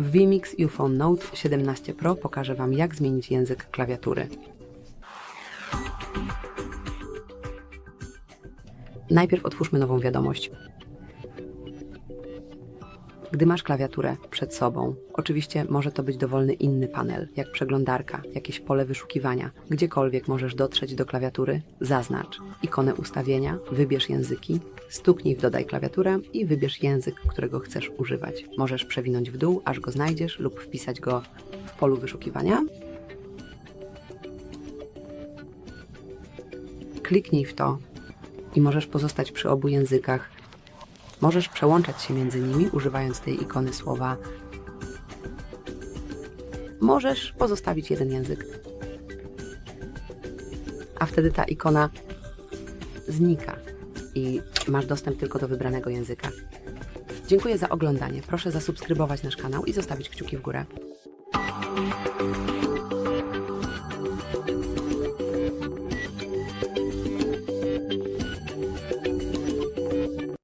W vMix UFone Note 17 Pro pokażę Wam, jak zmienić język klawiatury. Najpierw otwórzmy nową wiadomość. Gdy masz klawiaturę przed sobą, oczywiście może to być dowolny inny panel, jak przeglądarka, jakieś pole wyszukiwania. Gdziekolwiek możesz dotrzeć do klawiatury, zaznacz ikonę ustawienia, wybierz języki, stuknij w dodaj klawiaturę i wybierz język, którego chcesz używać. Możesz przewinąć w dół, aż go znajdziesz lub wpisać go w polu wyszukiwania. Kliknij w to i możesz pozostać przy obu językach. Możesz przełączać się między nimi, używając tej ikony słowa. Możesz pozostawić jeden język. A wtedy ta ikona znika i masz dostęp tylko do wybranego języka. Dziękuję za oglądanie. Proszę zasubskrybować nasz kanał i zostawić kciuki w górę.